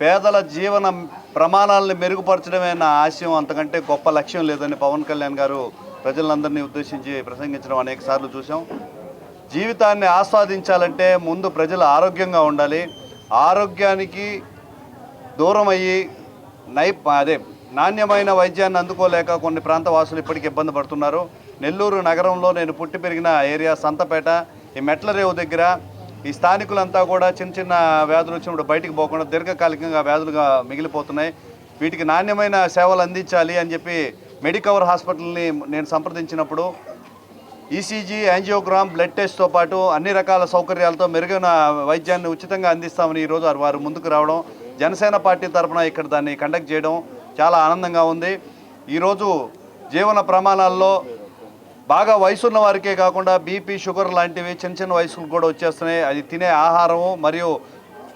పేదల జీవన ప్రమాణాలను మెరుగుపరచడమే నా ఆశయం. అంతకంటే గొప్ప లక్ష్యం లేదని పవన్ కళ్యాణ్ గారు ప్రజలందరినీ ఉద్దేశించి ప్రసంగించడం అనేక సార్లు చూసాం జీవితాన్ని ఆస్వాదించాలంటే ముందు ప్రజలు ఆరోగ్యంగా ఉండాలి. ఆరోగ్యానికి దూరం అయ్యి నై అదే నాణ్యమైన వైద్యాన్ని అందుకోలేక కొన్ని ప్రాంత వాసులు ఇప్పటికి ఇబ్బంది పడుతున్నారు. నెల్లూరు నగరంలో నేను పుట్టి పెరిగిన ఏరియా సంతపేట ఈ మెట్ల రేవు దగ్గర ఈ స్థానికులంతా కూడా చిన్న చిన్న వ్యాధులు వచ్చినప్పుడు బయటికి పోకుండా దీర్ఘకాలికంగా వ్యాధులుగా మిగిలిపోతున్నాయి. వీటికి నాణ్యమైన సేవలు అందించాలి అని చెప్పి మెడికవర్ హాస్పిటల్ని నేను సంప్రదించినప్పుడు ఈసీజీ యాంజియోగ్రామ్ బ్లడ్ టెస్ట్తో పాటు అన్ని రకాల సౌకర్యాలతో మెరుగైన వైద్యాన్ని ఉచితంగా అందిస్తామని ఈరోజు వారు ముందుకు రావడం జనసేన పార్టీ తరఫున ఇక్కడ దాన్ని కండక్ట్ చేయడం చాలా ఆనందంగా ఉంది. ఈరోజు జీవన ప్రమాణాల్లో బాగా వయసున్న వారికే కాకుండా బీపీ షుగర్ లాంటివి చిన్న చిన్న వయసులు కూడా వచ్చేస్తున్నాయి. అది తినే ఆహారము మరియు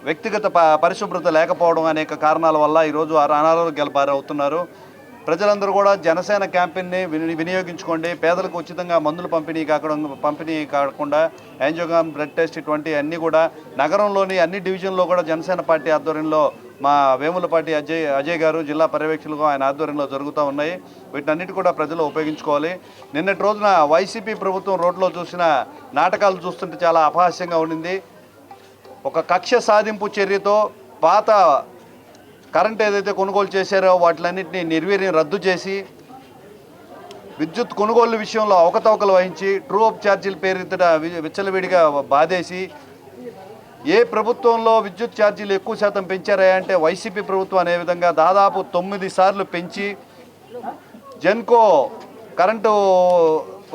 వ్యక్తిగత పరిశుభ్రత లేకపోవడం అనేక కారణాల వల్ల ఈరోజు ఆ అనారోగ్యాల బారి ప్రజలందరూ కూడా జనసేన క్యాంపెయిన్ని విని వినియోగించుకోండి. పేదలకు ఉచితంగా మందులు పంపిణీ కాకుండా పంపిణీ కాకుండా యాంజియోగ్రామ్ బ్లడ్ టెస్ట్ ఇటువంటి అన్నీ కూడా నగరంలోని అన్ని డివిజన్లో కూడా జనసేన పార్టీ ఆధ్వర్యంలో మా వేములపాటి అజయ్ అజయ్ గారు జిల్లా పర్యవేక్షకులుగా ఆయన ఆధ్వర్యంలో జరుగుతూ ఉన్నాయి. వీటన్నిటి కూడా ప్రజలు ఉపయోగించుకోవాలి. నిన్నటి రోజున వైసీపీ ప్రభుత్వం రోడ్లో చూసిన నాటకాలు చూస్తుంటే చాలా అపహాస్యంగా ఉండింది. ఒక కక్ష సాధింపు చర్యతో పాత కరెంట్ ఏదైతే కొనుగోలు చేశారో వాటిలన్నింటినీ నిర్వీర్యం రద్దు చేసి విద్యుత్ కొనుగోలు విషయంలో అవకతవకలు వహించి ట్రూ అప్ ఛార్జీలు పేరిట విచ్చలవిడిగా బాధేసి ఏ ప్రభుత్వంలో విద్యుత్ ఛార్జీలు ఎక్కువ శాతం పెంచారా అంటే వైసీపీ ప్రభుత్వం అనే విధంగా దాదాపు తొమ్మిది సార్లు పెంచి జెన్కో కరెంటు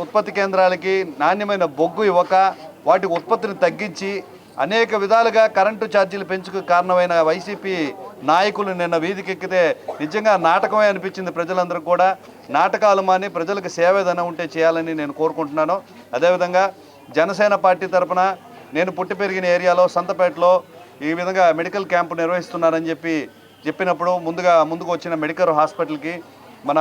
ఉత్పత్తి కేంద్రాలకి నాణ్యమైన బొగ్గు ఇవ్వక వాటి ఉత్పత్తిని తగ్గించి అనేక విధాలుగా కరెంటు ఛార్జీలు పెంచుకు కారణమైన వైసీపీ నాయకులు నిన్న వీధికెక్కితే నిజంగా నాటకమే అనిపించింది ప్రజలందరూ కూడా. నాటకాలు మాని ప్రజలకు సేవేదన ఉంటే చేయాలని నేను కోరుకుంటున్నాను. అదేవిధంగా జనసేన పార్టీ తరఫున నేను పుట్టి పెరిగిన ఏరియాలో సంతపేటలో ఈ విధంగా మెడికల్ క్యాంపు నిర్వహిస్తున్నానని చెప్పి చెప్పినప్పుడు ముందుగా ముందుకు వచ్చిన మెడికల్ హాస్పిటల్కి మన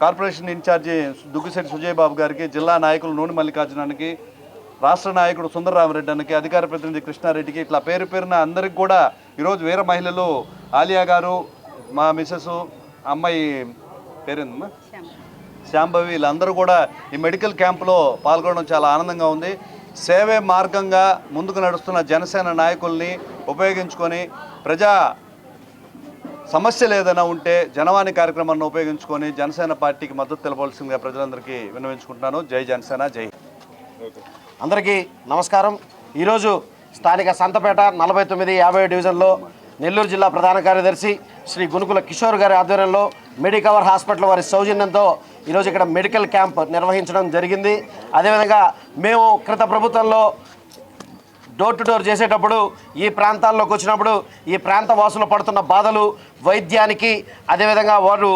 కార్పొరేషన్ ఇన్ఛార్జి దుగ్గిశెట్టి సుజయ్ బాబు గారికి జిల్లా నాయకులు నూనె మల్లికార్జునానికి రాష్ట్ర నాయకుడు సుందరరామరెడ్డి అన్నకి అధికార ప్రతినిధి కృష్ణారెడ్డికి ఇట్లా పేరు పేరున అందరికి కూడా ఈరోజు వీర మహిళలు ఆలియా గారు మా మిస్సెస్ అమ్మాయి పేరేందమ్మా? శాంభవి వీళ్ళందరూ కూడా ఈ మెడికల్ క్యాంపులో పాల్గొనడం చాలా ఆనందంగా ఉంది. సేవే మార్గంగా ముందుకు నడుస్తున్న జనసేన నాయకుల్ని ఉపయోగించుకొని ప్రజా సమస్యలు ఏదైనా ఉంటే జనవాణి కార్యక్రమాన్ని ఉపయోగించుకొని జనసేన పార్టీకి మద్దతు తెలపాల్సిందిగా ప్రజలందరికీ విన్నవించుకుంటున్నాను జై జనసేన జై అందరికీ నమస్కారం. ఈరోజు స్థానిక సంతపేట నలభై తొమ్మిది యాభై డివిజన్లో నెల్లూరు జిల్లా ప్రధాన కార్యదర్శి శ్రీ గునుకుల కిషోర్ గారి ఆధ్వర్యంలో మెడికవర్ హాస్పిటల్ వారి సౌజన్యంతో ఈరోజు ఇక్కడ మెడికల్ క్యాంప్ నిర్వహించడం జరిగింది. అదేవిధంగా మేము క్రిత ప్రభుత్వంలో డోర్ టు డోర్ చేసేటప్పుడు ఈ ప్రాంతాల్లోకి వచ్చినప్పుడు ఈ ప్రాంత వాసులు పడుతున్న బాధలు వైద్యానికి అదేవిధంగా వారు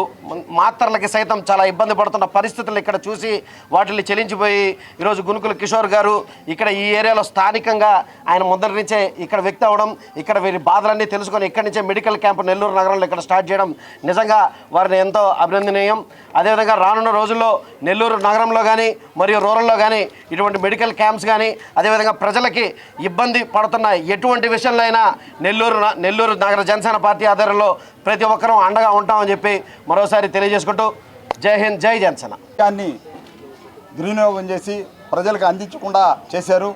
మాత్రలకి సైతం చాలా ఇబ్బంది పడుతున్న పరిస్థితులు ఇక్కడ చూసి వాటిని చెలించిపోయి ఈరోజు గునుకుల కిషోర్ గారు ఇక్కడ ఈ ఏరియాలో స్థానికంగా ఆయన మొదటి నుంచే ఇక్కడ వ్యక్తి అవ్వడం ఇక్కడ వీరి బాధలన్నీ తెలుసుకొని ఇక్కడి నుంచే మెడికల్ క్యాంప్ నెల్లూరు నగరంలో ఇక్కడ స్టార్ట్ చేయడం నిజంగా వారిని ఎంతో అభినందనీయం. అదేవిధంగా రానున్న రోజుల్లో నెల్లూరు నగరంలో కానీ మరియు రూరల్లో కానీ ఇటువంటి మెడికల్ క్యాంప్స్ కానీ అదేవిధంగా ప్రజలకి ఇబ్బంది పడుతున్న ఎటువంటి విషయంలో అయినా నెల్లూరు నెల్లూరు నగర జనసేన పార్టీ ఆధ్వర్యంలో ప్రతి ఒక్కరూ అండగా ఉంటామని చెప్పి మరోసారి తెలియజేసుకుంటూ జై హింద్ జై జనసేన. దాన్ని దుర్వినియోగం చేసి ప్రజలకు అందించకుండా చేశారు.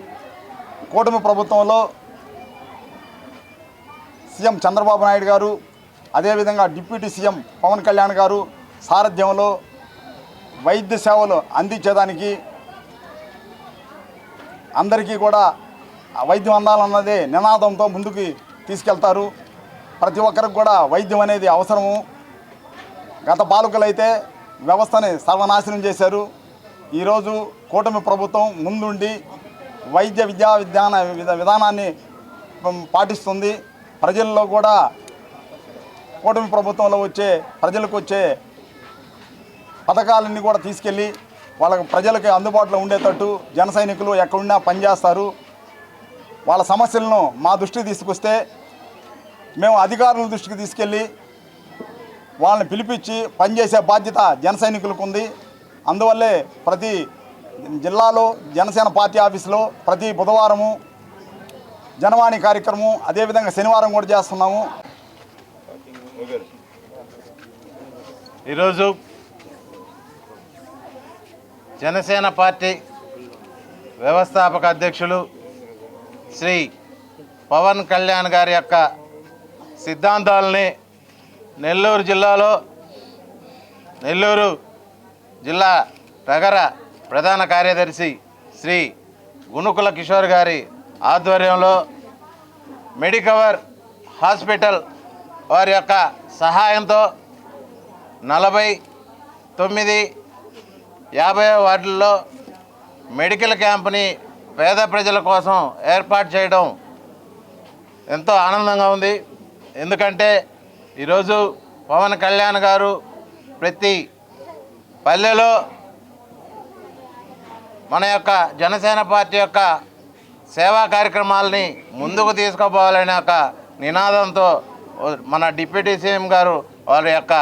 కూటమి ప్రభుత్వంలో సీఎం చంద్రబాబు నాయుడు గారు అదేవిధంగా డిప్యూటీ సీఎం పవన్ కళ్యాణ్ గారు సారథ్యంలో వైద్య సేవలు అందించేదానికి అందరికీ కూడా వైద్యం అందాలన్నదే నినాదంతో ముందుకు తీసుకెళ్తారు. ప్రతి ఒక్కరికి కూడా వైద్యం అనేది అవసరము. గత పాలకులైతే వ్యవస్థని సర్వనాశనం చేశారు. ఈరోజు కూటమి ప్రభుత్వం ముందుండి వైద్య విద్యా విధాన విధానాన్ని పాటిస్తుంది. ప్రజల్లో కూడా కూటమి ప్రభుత్వంలో వచ్చే ప్రజలకు వచ్చే పథకాలన్నీ కూడా తీసుకెళ్ళి వాళ్ళకి ప్రజలకి అందుబాటులో ఉండేటట్టు జన సైనికులు ఎక్కడున్నా పనిచేస్తారు. వాళ్ళ సమస్యలను మా దృష్టికి తీసుకొస్తే మేము అధికారుల దృష్టికి తీసుకెళ్ళి వాళ్ళని పిలిపించి పనిచేసే బాధ్యత జన సైనికులకు ఉంది అందువల్లే ప్రతి జిల్లాలో జనసేన పార్టీ ఆఫీసులో ప్రతి బుధవారము జనవాణి కార్యక్రమం అదేవిధంగా శనివారం కూడా చేస్తున్నాము. ఈరోజు జనసేన పార్టీ వ్యవస్థాపక అధ్యక్షులు శ్రీ పవన్ కళ్యాణ్ గారి యొక్క సిద్ధాంతాలని నెల్లూరు జిల్లాలో నెల్లూరు జిల్లా నగర ప్రధాన కార్యదర్శి శ్రీ గునుకుల కిషోర్ గారి ఆధ్వర్యంలో మెడికవర్ హాస్పిటల్ వారి యొక్క సహాయంతో నలభై తొమ్మిది యాభై వార్డుల్లో మెడికల్ క్యాంప్ని పేద ప్రజల కోసం ఏర్పాటు చేయడం ఎంతో ఆనందంగా ఉంది. ఎందుకంటే ఈరోజు పవన్ కళ్యాణ్ గారు ప్రతి పల్లెలో మన యొక్క జనసేన పార్టీ యొక్క సేవా కార్యక్రమాలని ముందుకు తీసుకుపోవాలనే ఒక నినాదంతో మన డిప్యూటీ సీఎం గారు వారి యొక్క